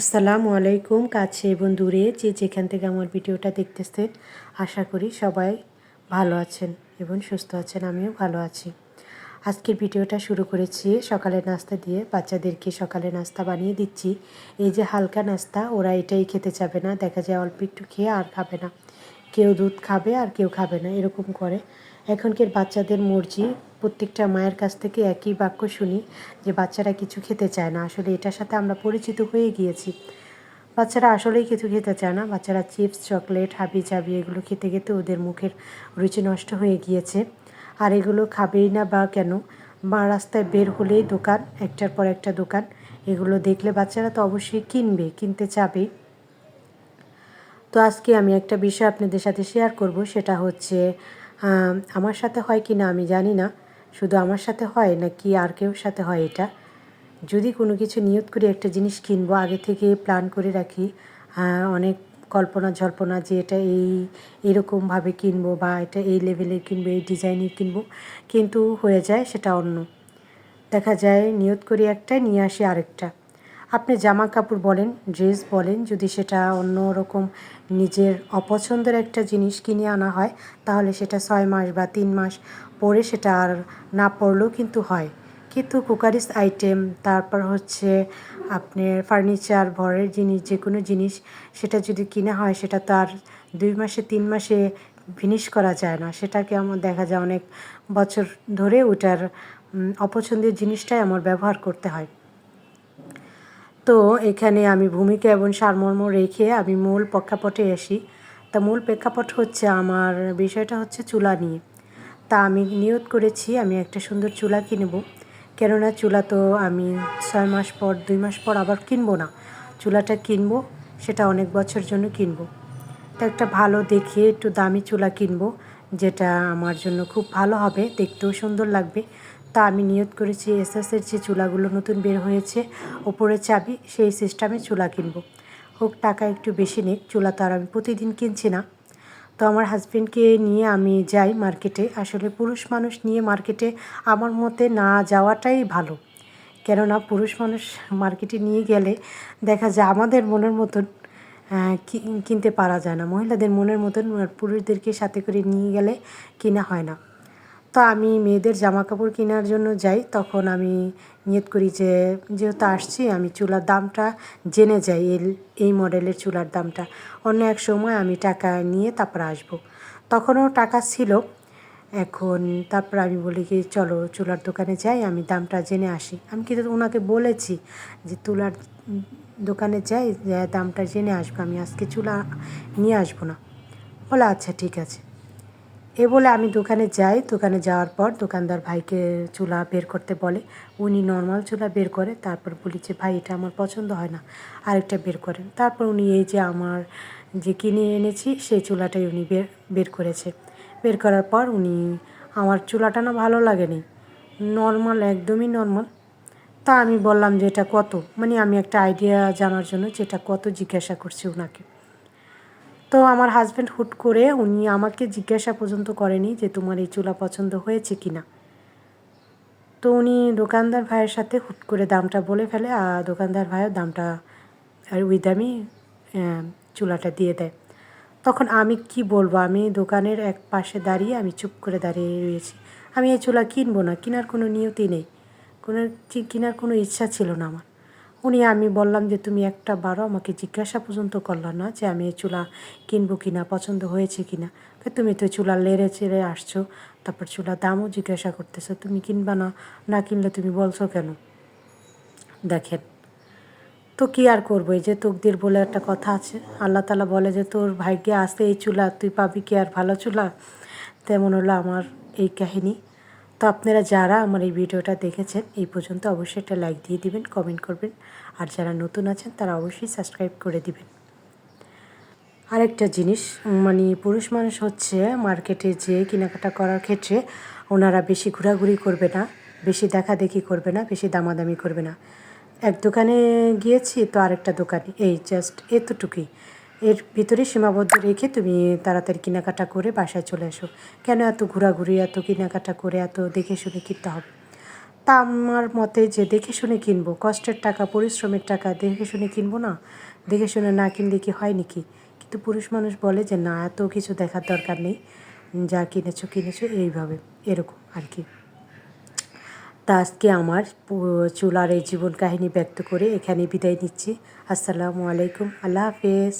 আসসালামু আলাইকুম, কাছে এবং দূরে যে যেখান থেকে আমার ভিডিওটা দেখতেছেন, আশা করি সবাই ভালো আছেন এবং সুস্থ আছেন, আমিও ভালো আছি। আজকের ভিডিওটা শুরু করেছি সকালে নাস্তা দিয়ে, বাচ্চাদেরকে সকালে নাস্তা বানিয়ে দিচ্ছি। এই যে হালকা নাস্তা, ওরা এটাই খেতে চাবে না, দেখা যায় অল্প একটু খেয়ে আর খাবে না। কেউ দুধ খাবে আর কেউ খাবে না, এরকম করে। এখনকার বাচ্চাদের মর্জি, প্রত্যেকটা মায়ের কাছ থেকে একই বাক্য শুনি যে বাচ্চারা কিছু খেতে চায় না। আসলে এটার সাথে আমরা পরিচিত হয়ে গিয়েছি। বাচ্চারা আসলেই কিছু খেতে চায় না। বাচ্চারা চিপস, চকলেট হাবি চাবি এগুলো খেতে খেতে ওদের মুখের রুচি নষ্ট হয়ে গিয়েছে। আর এগুলো খাবেই না বা কেন? বা রাস্তায় বের হলেই দোকান, একটার পর একটা দোকান, এগুলো দেখলে বাচ্চারা তো অবশ্যই কিনবে, কিনতে চাবেই তো আজকে আমি একটা বিষয় আপনাদের সাথে শেয়ার করব, সেটা হচ্ছে আমার সাথে হয় কি না আমি জানি না। শুধু আমার সাথে হয় না কি আর কেউ সাথে হয় এটা? যদি কোনো কিছু নিয়ত করে একটা জিনিস কিনবো, আগে থেকে প্ল্যান করে রাখি অনেক কল্পনা জল্পনা যে এটা এই এরকমভাবে কিনবো বা এটা এই লেভেলের কিনবো, এই ডিজাইনের কিনবো, কিন্তু হয়ে যায় সেটা অন্য। দেখা যায় নিয়ত করি একটা, নিয়ে আসি আরেকটা। আপনি জামা কাপড় বলেন, ড্রেস বলেন, যদি সেটা অন্য রকম নিজের অপছন্দের একটা জিনিস কিনে আনা হয়, তাহলে সেটা ছয় মাস বা তিন মাস পরে সেটা আর না পড়লেও কিন্তু হয়। কিন্তু কুকারিস আইটেম, তারপর হচ্ছে আপনার ফার্নিচার, ঘরের জিনিস যে কোনো জিনিস সেটা যদি কিনা হয়, সেটা তো আর দুই মাসে, তিন মাসে ফিনিশ করা যায় না। সেটাকে আমার দেখা যায় অনেক বছর ধরে ওটার অপছন্দের জিনিসটাই আমার ব্যবহার করতে হয়। তো এখানে আমি ভূমিকা এবং সারমর্ম রেখে আমি মূল প্রেক্ষাপটে আসি। তা মূল প্রেক্ষাপট হচ্ছে আমার বিষয়টা হচ্ছে চুলা নিয়ে। তা আমি নিয়ত করেছি আমি একটা সুন্দর চুলা কিনবো। কেননা চুলা তো আমি ছয় মাস পর, দুই মাস পর আবার কিনবো না। চুলাটা কিনবো, সেটা অনেক বছর জন্য কিনবো। তা একটা ভালো দেখে একটু দামি চুলা কিনবো। যেটা আমার জন্য খুব ভালো হবে, দেখতেও সুন্দর লাগবে। তা আমি নিয়ত করেছি এসএসের যে চুলাগুলো নতুন বের হয়েছে ওপরে চাবি, সেই সিস্টেমে চুলা কিনবো। হোক, টাকা একটু বেশি নেক, চুলা তো আর আমি প্রতিদিন কিনছি না। তো আমার হাজব্যান্ডকে নিয়ে আমি যাই মার্কেটে। আসলে পুরুষ মানুষ নিয়ে মার্কেটে আমার মতে না যাওয়াটাই ভালো। কেননা পুরুষ মানুষ মার্কেটে নিয়ে গেলে দেখা যায় আমাদের মনের মতন কিনতে পারা যায় না। মহিলাদের মনের মতন পুরুষদেরকে সাথে করে নিয়ে গেলে কিনা হয় না। তো আমি মেয়েদের জামা কাপড় কেনার জন্য যাই, তখন আমি নিয়ত করি যে, যেহেতু আসছি, আমি চুলার দামটা জেনে যাই এই এই মডেলের চুলার দামটা। অন্য এক সময় আমি টাকা নিয়ে তারপর আসব। তখনও টাকা ছিল এখন তারপর আমি বলি কি, চলো চুলার দোকানে যাই, আমি দামটা জেনে আসি। আমি কিন্তু ওনাকে বলেছি যে, তুলার দোকানে যাই দামটা জেনে আসব, আমি আজকে চুলা নিয়ে আসব না। বলে আচ্ছা ঠিক আছে। এ বলে আমি দোকানে যাই, দোকানে যাওয়ার পর দোকানদার ভাইকে চুলা বের করতে বলে। উনি নর্মাল চুলা বের করে, তারপর বলি যে, ভাই, এটা আমার পছন্দ হয় না। আরেকটা বের করেন। তারপর উনি এই যে, আমার যে কিনে এনেছি, সেই চুলাটাই উনি বের বের করেছে। বের করার পর উনি আমার চুলাটা না ভালো লাগেনি। নর্মাল, একদমই নর্মাল। তা আমি বললাম যে এটা কত? মানে আমি একটা আইডিয়া জানার জন্য যে এটা কত জিজ্ঞাসা করছি ওনাকে তো আমার হাজব্যান্ড হুট করে উনি আমাকে জিজ্ঞাসা পর্যন্ত করেনি যে তোমার এই চুলা পছন্দ হয়েছে কি না তো উনি দোকানদার ভাইয়ের সাথে হুট করে দামটা বলে ফেলে, আর দোকানদার ভাইও দামটা আর ওই দামই চুলাটা দিয়ে দেয়। তখন আমি কি বলব? আমি দোকানের এক পাশে দাঁড়িয়ে আমি চুপ করে দাঁড়িয়ে রয়েছি। আমি এই চুলা কিনবো না, কেনার কোনো নিয়তি নেই। কোনো কেনার কোনো ইচ্ছা ছিল না আমার। উনি আমি বললাম যে, তুমি একটা বারো আমাকে জিজ্ঞাসা পর্যন্ত করল না যে আমি এই চুলা কিনবো কি না পছন্দ হয়েছে কি না তুমি তো চুলা লেড়ে চেড়ে আসছো, তারপর চুলা দামও জিজ্ঞাসা করতেছো, তুমি কিনবা না না কিনলে তুমি বলছো কেন? দেখেন তো কী আর করব? এই যে তকদির বলে একটা কথা আছে। আল্লাহ তালা বলে যে, তোর ভাগ্যে আসতে এই চুলা, তুই পাবি কি আর ভালো চুলা? তেমন হলো আমার এই কাহিনী। তো আপনারা যারা আমার এই ভিডিওটা দেখেছেন, এই পর্যন্ত অবশ্যই একটা লাইক দিয়ে দিবেন কমেন্ট করবেন। আর যারা নতুন আছেন, তারা অবশ্যই সাবস্ক্রাইব করে দিবেন। আরেকটা জিনিস মানে পুরুষ মানুষ হচ্ছে মার্কেটে যে কেনাকাটা করার ক্ষেত্রে ওনারা বেশি ঘোরাঘুরি করবে না, বেশি দেখাদেখি করবে না, বেশি দামাদামি করবে না। এক দোকানে গিয়েছি, তো আরেকটা দোকানে। এই জাস্ট এতটুকুই। এর ভিতরে সীমাবদ্ধ রেখে তুমি তাড়াতাড়ি কেনাকাটা করে বাসায় চলে এসো। কেন এত ঘোরাঘুরি, এত কেনাকাটা করে, এত দেখে শুনে কিনতে হবে? তা আমার মতে যে দেখে শুনে কিনবো, কষ্টের টাকা, পরিশ্রমের টাকা, দেখে শুনে কিনবো না? দেখে শুনে না কিনলে কি হয় নাকি? কিন্তু পুরুষ মানুষ বলে যে না, এত কিছু দেখার দরকার নেই। যা কিনেছো কিনেছো, এইভাবে। এরকম আর কি। তা আজকে আমার চুলার এই জীবন কাহিনী ব্যক্ত করে এখানে বিদায় নিচ্ছি। আসসালামু আলাইকুম। আল্লাহ হাফেজ।